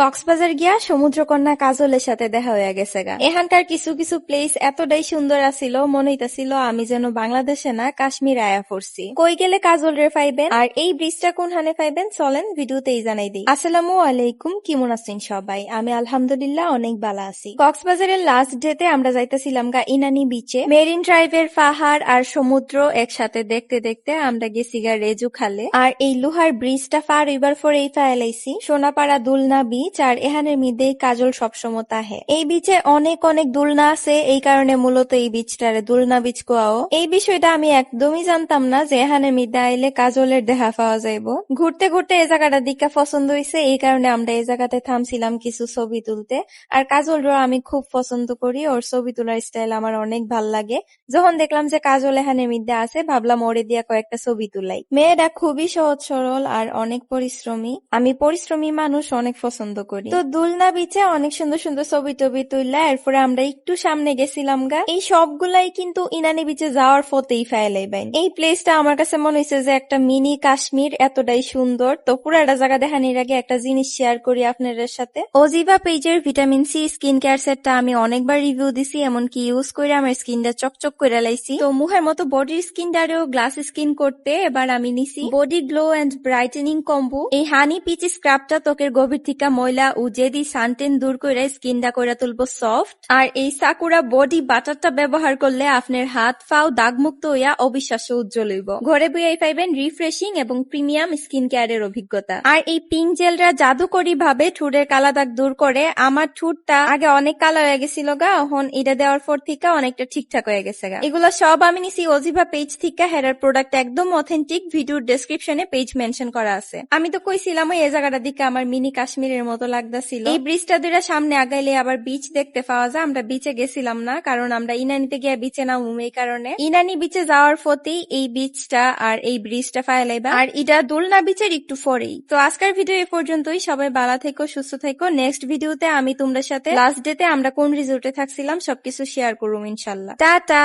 কক্সবাজার গিয়া সমুদ্রকন্যা কাজলের সাথে দেখা হইয়া গেছে গা। এখানকার কিছু কিছু প্লেস এতটাই সুন্দর আছিল, মনে হইতাছিল আমি যেন বাংলাদেশে না, কাশ্মীর আয়া পড়ছি। কই গেলে কাজল রে পাইবেন? আর এই ব্রিজটা কোনখানে পাইবেন? চলেন ভিডিওতেই জানাই দিই। আসসালামু আলাইকুম, কেমন আছেন সবাই? আমি আলহামদুলিল্লাহ অনেক ভালো আছি। কক্সবাজারের লাস্ট ডেতে আমরা যাইতেছিলাম গা ইনানি বিচে মেরিন ড্রাইভের পাহাড় আর সমুদ্র একসাথে দেখতে দেখতে আমরা গেছি গা রেজু খালে। আর এই লোহার ব্রিজটা পার হইবার পর এই ফাইলাইছি সোনাপাড়া দুলনা বিচ আর এখানের মধ্যেই কাজল সবসময় তাহে। এই বিচে অনেক অনেক দুলনা আছে, এই কারণে মূলত এই বিচটারে দুলনা বিচ কোয়াও। এই বিষয়টা আমি একদমই জানতাম না যে এখানের মধ্যে আইলে কাজলের দেখা পাওয়া যাইব। ঘুরতে ঘুরতে এই জায়গাটা দিকটা পছন্দ হয়েছে এই কারণে আমরা এই জায়গাতে থামছিলাম কিছু ছবি তুলতে। আর কাজলরও আমি খুব পছন্দ করি, ওর ছবি তোলার স্টাইল আমার অনেক ভালো লাগে। যখন দেখলাম যে কাজল এখানের মধ্যে আছে, ভাবলাম ওরে দিয়া কয়েকটা ছবি তুলাই। মেয়েটা খুবই সহজ সরল আর অনেক পরিশ্রমী। আমি পরিশ্রমী মানুষ, অনেক পছন্দ করি। তো দুলনা বিচে অনেক সুন্দর সুন্দর ছবি টবি তুললা এরপরে আমরা একটু সামনে গেছিলাম গা। এই সবগুলাই কিন্তু ইনানি বিচে যাওয়ার ফতেই ফাইলাইবেন এই প্লেসটা আমার কাছে মনে হয়েছে যে একটা মিনি কাশ্মীর, এতটাই সুন্দর। তো পুরাটা জায়গা দেখানির আগে একটা জিনিস শেয়ার করি আপনাদের সাথে। অজিবা পেজের ভিটামিন সি স্কিন কেয়ার সেটটা আমি অনেকবার রিভিউ দিছি, এমনকি ইউজ করে আমার স্কিনটা চকচক করে লাইছি। তো মুখের মতো বডির স্কিনটারেও গ্লাস স্কিন করতে এবার আমি নিছি। Body glow and brightening combo এই হানি পিচ স্ক্রাবটা ত্বকের গভীর থেকে ময়লা ও জেদি সানটেন দূর করে স্কিনটা করে তুলবো সফট। আর এই সাকুরা বডি বাটারটা ব্যবহার করলে আপনার হাত, পাও দাগমুক্ত হইয়া অবিশ্বাস্য উজ্জ্বল হইব। ঘরে বইয়াই পাইবেন রিফ্রেশিং এবং প্রিমিয়াম স্কিন কেয়ারের অভিজ্ঞতা। আর এই পিঙ্ক জেলরা জাদুকরি ভাবে ঠুটের কালা দাগ দূর করে, আমার ঠুটটা আগে অনেক কালার হয়ে গেছিল গা, এখন এটা দেওয়ার পর থেকে অনেকটা ঠিকঠাক হয়ে গেছে গা। এগুলো সব আমি নিছি অজিভা পেজ থেকে হেরার প্রোডাক্ট একদম অথেন্টিক ভিডিওর ডেসক্রিপশনে পেজ মেনশন করা আছে। আমি তো কইছিলাম এই জায়গাটার দিকে আমার মিনি কাশ্মীরের মতো লাগতাছিল। এই ব্রিজটা দুইটা সামনে আগাইলে আবার বিচ দেখতে পাওয়া যায়। আমরা বিচে গেছিলাম না, কারণ আমরা ইনানিতে গিয়ে বিচে নামুম এই কারণে। ইনানি বিচে যাওয়ার ফতেই এই বিচটা আর এই ব্রিজটা ফাইলাইবা আর এটা দোলনা বিচের একটু পরেই। তো আজকের ভিডিও এ পর্যন্তই। সবাই ভালো থেকো, সুস্থ থেকো। নেক্সট ভিডিওতে আমি তোমরা সাথে লাস্ট ডেতে আমরা কোন রিসোর্টে থাকছিলাম, সবকিছু শেয়ার করুম ইনশাল্লাহ। টাটা!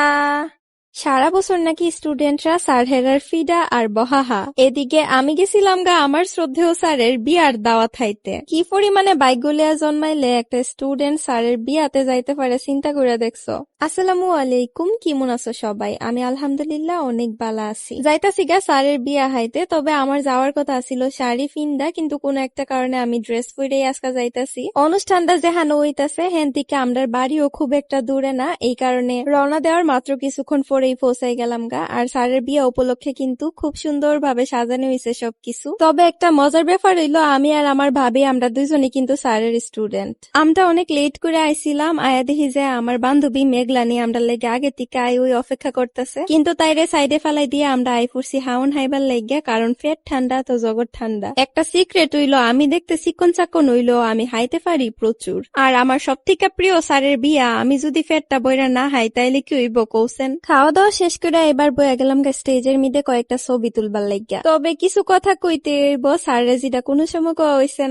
সারা বছর নাকি স্টুডেন্টরা স্যার হেরার ফিডা আর বহাহা। এদিকে আমি গেছিলাম গা আমার শ্রদ্ধেয় স্যারের বিয়ার দাওয়াত খাইতে কি পরিমাণে বাইকগুলিয়া জন্মাইলে একটা স্টুডেন্ট স্যারের বিয়াতে যাইতে পারে চিন্তা করে দেখছ। আসসালামু আলাইকুম, কেমন আছো সবাই? আমি আলহামদুলিল্লাহ অনেক বালা আছি। যাইতাছি গা স্যারের বিয়া হাইতে, তবে আমার যাওয়ার কথা ছিল শাড়ি ফিন্দা, কিন্তু কোন একটা কারণে আমি ড্রেস পরেই আজকা যাইতাছি। অনুষ্ঠানটা যেহানো হইতাছে হেন থেকে আমরার বাড়িও খুব একটা দূরে না, এই কারণে রওনা দেওয়ার মাত্র কিছুক্ষণ পরেই পৌঁছাই গেলাম গা। আর স্যারের বিয়ে উপলক্ষে কিন্তু খুব সুন্দর ভাবে সাজানো হয়েছে সবকিছু। তবে একটা মজার ব্যাপার হইল, আমি আর আমার ভাবি, আমরা দুইজনই কিন্তু স্যারের স্টুডেন্ট। আমরা অনেক লেট করে আইছিলাম, আয়া দেখি যে আমার বান্ধবী মেঘলানি আমরা লেগে আগে থেকে আই ওই অপেক্ষা করতেছে। কিন্তু তাইরে সাইডে ফালাই দিয়ে আমরা আই পড়ছি হাউন হাইবার লেগে, কারণ ফের ঠান্ডা, তো জগৎ ঠান্ডা। একটা সিক্রেট হইল, আমি দেখতে চিকন চাকন হইল, আমি হাইতে পারি প্রচুর। আর আমার সব থেকে প্রিয় স্যারের বিয়া, আমি যদি ফেটটা বইরা না হাই, তাইলে কি হইব কৌছেন? খাওয়া দাওয়া শেষ করে এবার স্টেজের মধ্যে কয়েকটা ছবি তুলবার তবে কিছু কথা কইতে কোনো সময়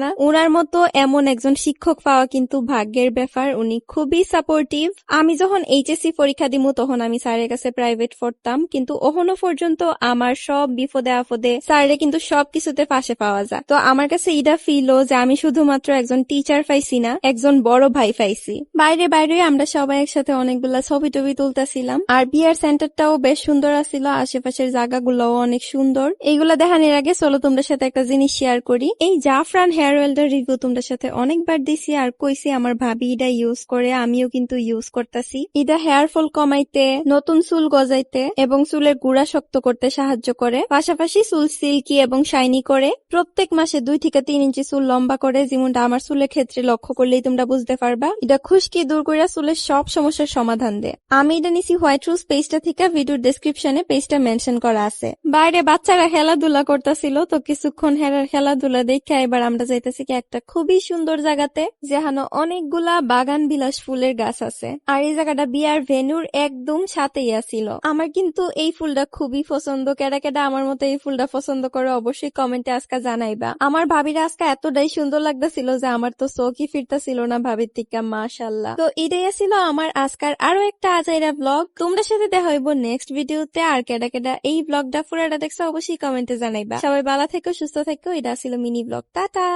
না। উনার মতো এমন একজন শিক্ষক পাওয়া কিন্তু ভাগ্যের ব্যাপার, উনি খুবই সাপোর্টিভ আমি যখন এইচএসসি পরীক্ষা দিমু, তখন আমি স্যারের কাছে প্রাইভেট পড়তাম, কিন্তু ওহনো পর্যন্ত আমার সব বিপদে আপদে স্যারে কিন্তু সব কিছুতে পাশে পাওয়া যায়। তো আমার কাছে ইডা ফিল যে আমি শুধুমাত্র একজন টিচার পাইছি না, একজন বড় ভাই পাইছি। বাইরে বাইরে আমরা সবাই একসাথে অনেকগুলা ছবি টবি তুলতেছিলাম, আর বিয়ার সেন্টারটাও বেশ সুন্দর আছিল, আশেপাশের জায়গাগুলোও অনেক সুন্দর। এইগুলা দেখানোর আগে চলো তোমাদের সাথে একটা জিনিস শেয়ার করি। এই জাফরান হেয়ার অয়েলটার রিভিউ তোমাদের সাথে অনেকবার দিছি আর কইছি আমার ভাবি এটা ইউজ করে, আমিও কিন্তু ইউজ করতেছি। এটা হেয়ার ফল কমাইতে, নতুন চুল গজাইতে এবং চুলের গুড়া শক্ত করতে সাহায্য করে। পাশাপাশি চুল সিল্কি এবং শাইনি করে। প্রত্যেক মাসে দুই থেকে তিন ইঞ্চি চুল লম্বা করে, যেমনটা আমার চুলের ক্ষেত্রে লক্ষ্য করলেই তোমরা বুঝতে পারবা। এটা খুশকি দূর করে চুলের সব সমস্যার সমাধান দেয় আমি এটা নিছি হোয়াইট রুজ পেজটা থেকে ভিডিওর ডেসক্রিপশনে পেজটা মেনশন করা আছে। বাইরে বাচ্চারা খেলাধুলা করতেছিল, তো কিছুক্ষণ হেরার খেলাধুলা দেখে এবার আমরা যাইতেছি কি একটা খুবই সুন্দর জায়গাতে, যেখানে অনেকগুলা বাগান বিলাস ফুলের গাছ আছে। আর এই জায়গাটা বিয়ার ভেনুর একদম সাথেই আছিল। আমার কিন্তু এই ফুলটা খুবই পছন্দ। কেডা কেডা আমার মতো এই ফুলটা পছন্দ করে অবশ্যই কমেন্টে আজকে জানাইবা। আমার ভাবিরা আজকে এতটাই সুন্দর লাগতেছিল যে আমার তো চোখই ফিরতেছিল না ভাবির থেকে মাশাল্লাহ তো এটাই ছিল আমার আজকার আরও একটা আজাইরা ব্লগ তোমরা সাথে দেখা হইব নেক্সট ভিডিওতে। আর কেডা কেডা এই ব্লগটা পুরাটা দেখছ অবশ্যই কমেন্টে জানাইবা। সবাই ভালো থেকো, সুস্থ থেকো। এটা ছিল মিনি ব্লগ। টাটা!